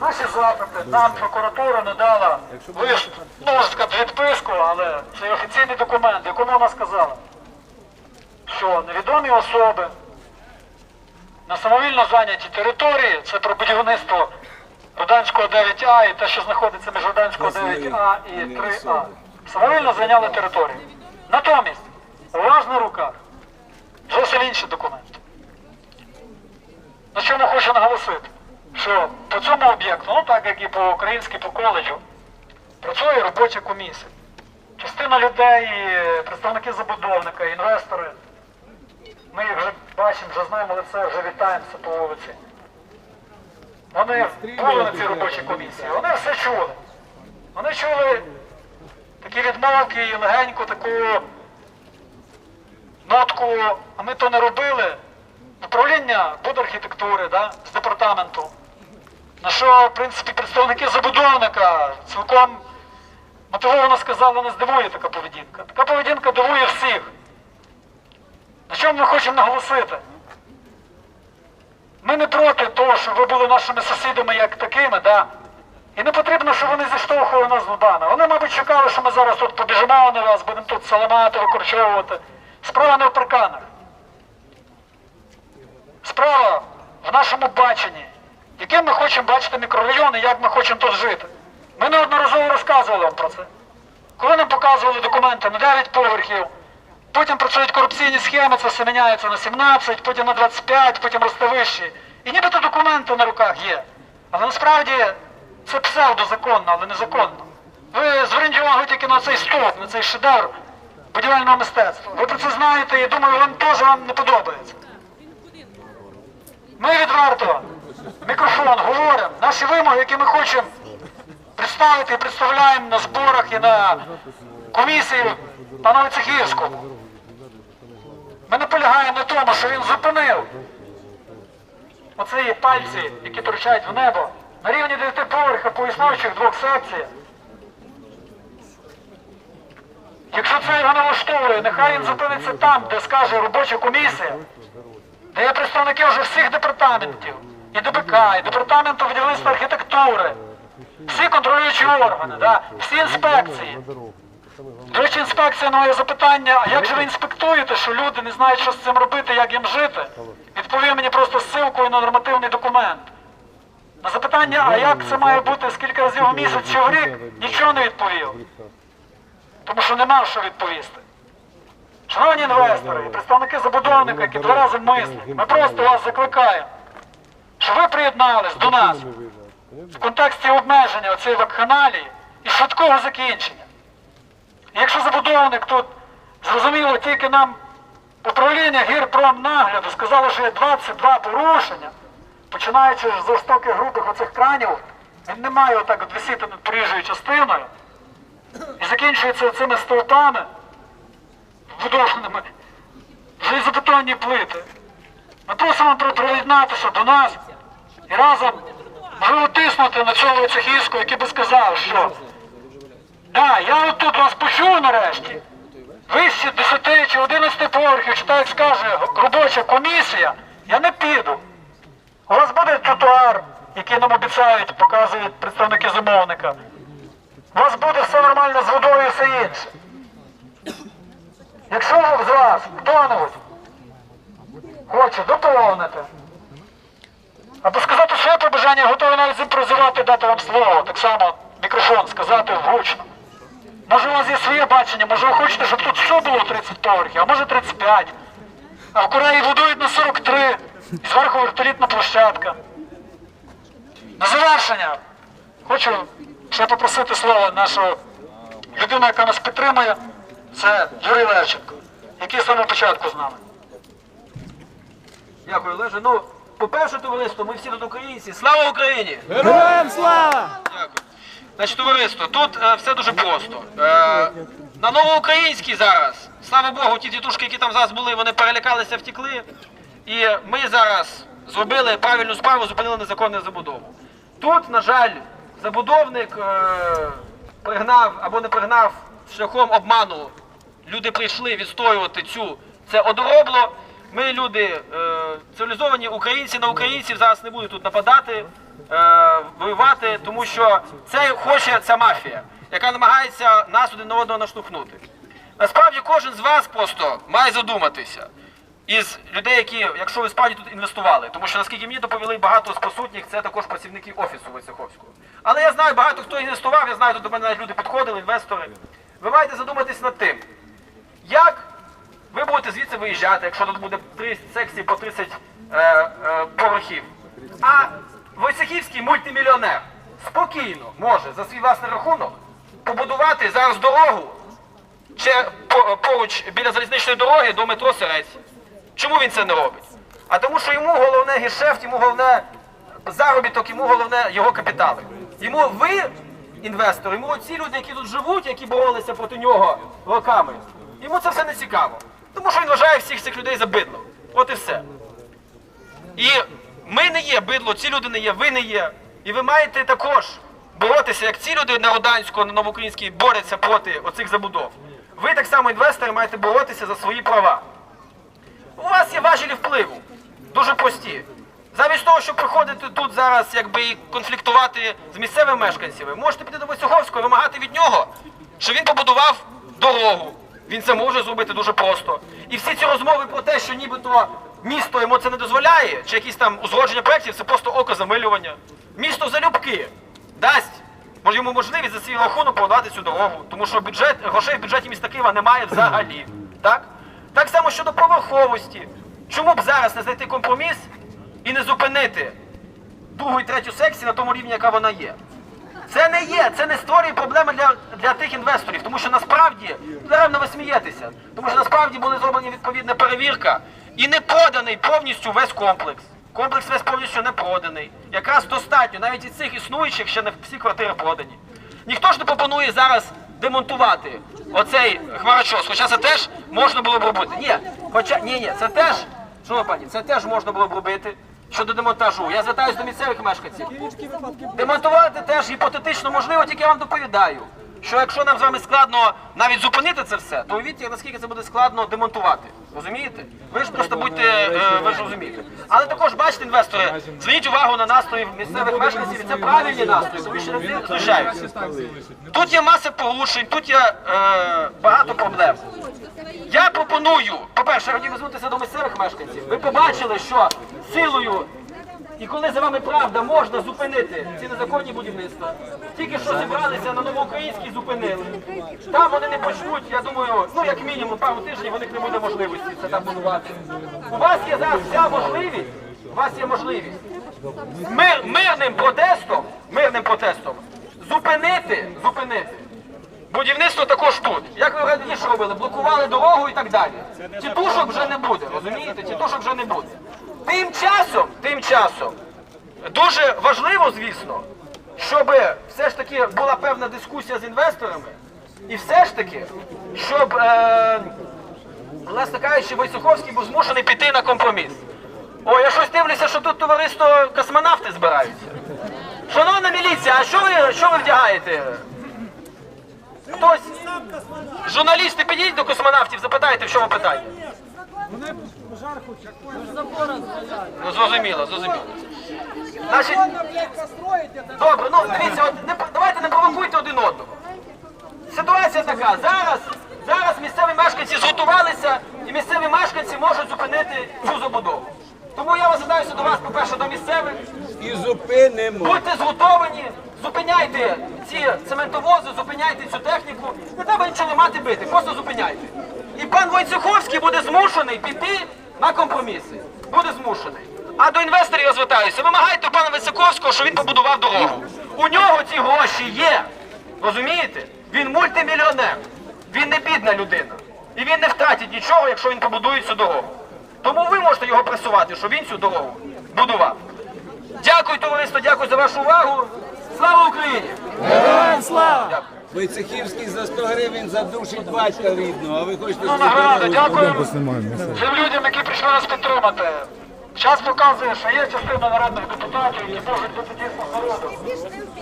На наші запити. Нам прокуратура не дала. Ну, відписку, але це офіційний документ, якому вона сказала, що невідомі особи на самовільно зайняті території, це про будівництво Руданського 9А і те, що знаходиться між Руданського 9А і 3А, самовільно зайняли територію. Натомість, у вас на руках зовсім інші документи. На чому хочу наголосити, що по цьому об'єкту, ну так як і по українськи по коледжу, працює робоча комісія. Частина людей, представники забудовника, інвестори. Ми їх вже бачимо, вже знаємо лице, вже вітаємося по вулиці. Вони були на цій робочій комісії, вони все чули. Вони чули такі відмовки і легеньку таку нотку, а ми то не робили. Управління будархітектури да, з департаменту. На що, в принципі, представники забудовника цілком мотивовано сказали, не здивує така поведінка. Така поведінка дивує всіх. На чому ми хочемо наголосити? Ми не проти того, щоб ви були нашими сусідами як такими, да? І не потрібно, щоб вони зіштовхували нас зубами. Вони, мабуть, чекали, що ми зараз тут побіжимо на вас, будемо тут саламати, викорчовувати. Справа не в парканах. Справа в нашому баченні, яким ми хочемо бачити мікрорайони, як ми хочемо тут жити. Ми неодноразово розказували вам про це. Коли нам показували документи на 9 поверхів, потім працюють корупційні схеми, це все міняється на 17, потім на 25, потім росте вище. І нібито документи на руках є. Але насправді це псевдозаконно, але незаконно. Ви зверніть увагу тільки на цей стовп, на цей шедевр будівельного мистецтва. Ви про це знаєте і думаю, вам теж вам не подобається. Ми відверто мікрофон говоримо, наші вимоги, які ми хочемо представити і представляємо на зборах і на комісії пана Цехівського. Ми наполягаємо на тому, що він зупинив оці пальці, які торчать в небо, на рівні 9 поверха по існуючих двох секціях. Якщо це його не влаштовує, нехай він зупиниться там, де скаже робоча комісія, де є представники вже всіх департаментів, і ДБК, і департаменту будівництва архітектури, всі контролюючі органи, да, всі інспекції. До речі, інспекція має запитання, а як же ви інспектуєте, що люди не знають, що з цим робити, як їм жити? Відповів мені просто ссилкою на нормативний документ. На запитання, а як це має бути, скільки разів в місяць чи в рік, нічого не відповів. Тому що нема що відповісти. Шановні інвестори і представники забудовника, які два рази мислять, ми просто вас закликаємо, щоб ви приєднались до нас в контексті обмеження цієї вакханалії і швидкого закінчення. І якщо забудовник тут зрозуміло тільки нам управління гірпромнагляду сказало, що є 22 порушення, починаючи з жорстоких грубих оцих кранів, він не має отак от висіти над проїжджою частиною і закінчується цими стовпами вбудованими залізобетонні плити. Ми просимо при- приєднатися до нас і разом можливо тиснути на цього Войцехівського, який би сказав, що да, я от тут вас почув нарешті. Вище 10 чи 11 поверхів, чи так скаже робоча комісія, я не піду. У вас буде тротуар, який нам обіцяють, показують представники замовника. У вас буде все нормально з водою і все інше. Якщо з вас хто-небудь хоче доповнити, або сказати своє побажання, я готовий навіть зімпровізувати, дати вам слово, так само мікрофон сказати гучно. Може у вас є своє бачення, може ви хочете, щоб тут все було 30 поверхів, а може 35. А в Кореї будують на 43, і зверху вертолітна площадка. На завершення хочу ще попросити слово нашого людину, яка нас підтримує, це Юрій Левченко, який з самого початку з нами. Дякую, Олеже. Ну, по-перше, товариство, ми всі тут українці. Слава Україні! Героям слава! Дякую. Значить, товариство, тут е, все дуже просто. Е, на новоукраїнській зараз, слава Богу, ті дітушки, які там зараз були, вони перелякалися, втекли. І ми зараз зробили правильну справу, зупинили незаконну забудову. Тут, на жаль, забудовник е, пригнав або не пригнав шляхом обману. Люди прийшли відстоювати цю це одоробло. Ми люди е, цивілізовані українці на українців зараз не будуть тут нападати. е, воювати, тому що це хоче ця мафія, яка намагається нас один на одного наштовхнути. Насправді кожен з вас просто має задуматися із людей, які, якщо ви справді тут інвестували, тому що наскільки мені доповіли багато з присутніх, це також працівники офісу Войцеховського. Але я знаю багато хто інвестував, я знаю, тут до мене навіть люди підходили, інвестори. Ви маєте задуматись над тим, як ви будете звідси виїжджати, якщо тут буде три секції по 30 е, е, поверхів. А Войцехівський мультимільйонер спокійно може за свій власний рахунок побудувати зараз дорогу поруч біля залізничної дороги до метро Сирець. Чому він це не робить? А тому, що йому головне гешефт, йому головне заробіток, йому головне його капітали. Йому ви, інвестор, йому ці люди, які тут живуть, які боролися проти нього роками, йому це все не цікаво. Тому що він вважає всіх цих людей за бидло. От і все. І ми не є бидло, ці люди не є, ви не є. І ви маєте також боротися, як ці люди на Роданського, на Новоукраїнській борються проти оцих забудов. Ви так само, інвестори, маєте боротися за свої права. У вас є важелі впливу, дуже прості. Замість того, щоб приходити тут зараз, і конфліктувати з місцевими мешканцями, можете піти до Войцеховського, вимагати від нього, що він побудував дорогу. Він це може зробити дуже просто. І всі ці розмови про те, що нібито місто йому це не дозволяє, чи якісь там узгодження проєктів, це просто окозамилювання. Місто залюбки дасть йому можливість за свій рахунок продати цю дорогу, тому що бюджет, грошей в бюджеті міста Києва немає взагалі. Так? Так само щодо поверховості. Чому б зараз не знайти компроміс і не зупинити другу і третю секцію на тому рівні, яка вона є? Це не є, це не створює проблеми для, для тих інвесторів, тому що насправді, даремно ви смієтеся, тому що насправді була зроблена відповідна перевірка і не проданий повністю весь комплекс. Комплекс весь повністю не проданий. Якраз достатньо, навіть із цих існуючих ще не всі квартири продані. Ніхто ж не пропонує зараз демонтувати оцей хмарочос, хоча це теж можна було б робити. Ні, хоча ні, ні, це теж, шановна пані, це теж можна було б робити щодо демонтажу. Я звертаюся до місцевих мешканців. Демонтувати теж гіпотетично можливо, тільки я вам доповідаю. Що якщо нам з вами складно навіть зупинити це все, то уявіть, наскільки це буде складно демонтувати. Розумієте? Ви ж просто будьте, е, ви ж розумієте. Але також бачите, інвестори, зверніть увагу на настрої місцевих мешканців, і це правильні настрої, тому що не знущаються. Тут є маса порушень, тут є е, багато проблем. Я пропоную, по-перше, хотів звернутися до місцевих мешканців. Ви побачили, що силою і коли за вами правда можна зупинити ці незаконні будівництва, тільки що зібралися на новоукраїнській зупинили. Там вони не почнуть, я думаю, ну як мінімум пару тижнів у них не буде можливості це там будувати. У вас є зараз вся можливість, у вас є можливість мир, мирним протестом, мирним протестом зупинити, зупинити. Будівництво також тут. Як ви раніше робили, блокували дорогу і так далі. Тітушок вже не буде, розумієте? Тітушок вже не буде. Тим часом, тим часом, дуже важливо, звісно, щоб все ж таки була певна дискусія з інвесторами, і все ж таки, щоб, е, власне кажучи, Войцеховський був змушений піти на компроміс. О, я щось дивлюся, що тут товариство космонавти збираються. Шановна міліція, а що ви, що ви вдягаєте? Хтось, журналісти, підійдіть до космонавтів, запитайте, в чому питання. Ну, зрозуміло, зрозуміло. Значить, добре, ну дивіться, от, не, давайте не провокуйте один одного. Ситуація така, зараз, зараз місцеві мешканці зготувалися, і місцеві мешканці можуть зупинити цю забудову. Тому я звертаюся до вас, по-перше, до місцевих. І зупинимо. Будьте зготовані, зупиняйте ці цементовози, зупиняйте цю техніку. Не треба нічого мати бити, просто зупиняйте. І пан Войцеховський буде змушений піти на компроміси. Буде змушений. А до інвесторів я звертаюся. Вимагайте пана Войцеховського, що він побудував дорогу. У нього ці гроші є. Розумієте? Він мультимільйонер. Він не бідна людина. І він не втратить нічого, якщо він побудує цю дорогу. Тому ви можете його пресувати, щоб він цю дорогу будував. Дякую, товариство, дякую за вашу увагу. Слава Україні! Войцехівський за 100 гривень задушить батька рідного, а ви хочете Ну, награда, дякуємо тим людям, які прийшли нас підтримати. Час показує, що є частина народних депутатів, які можуть бути дійсно народом.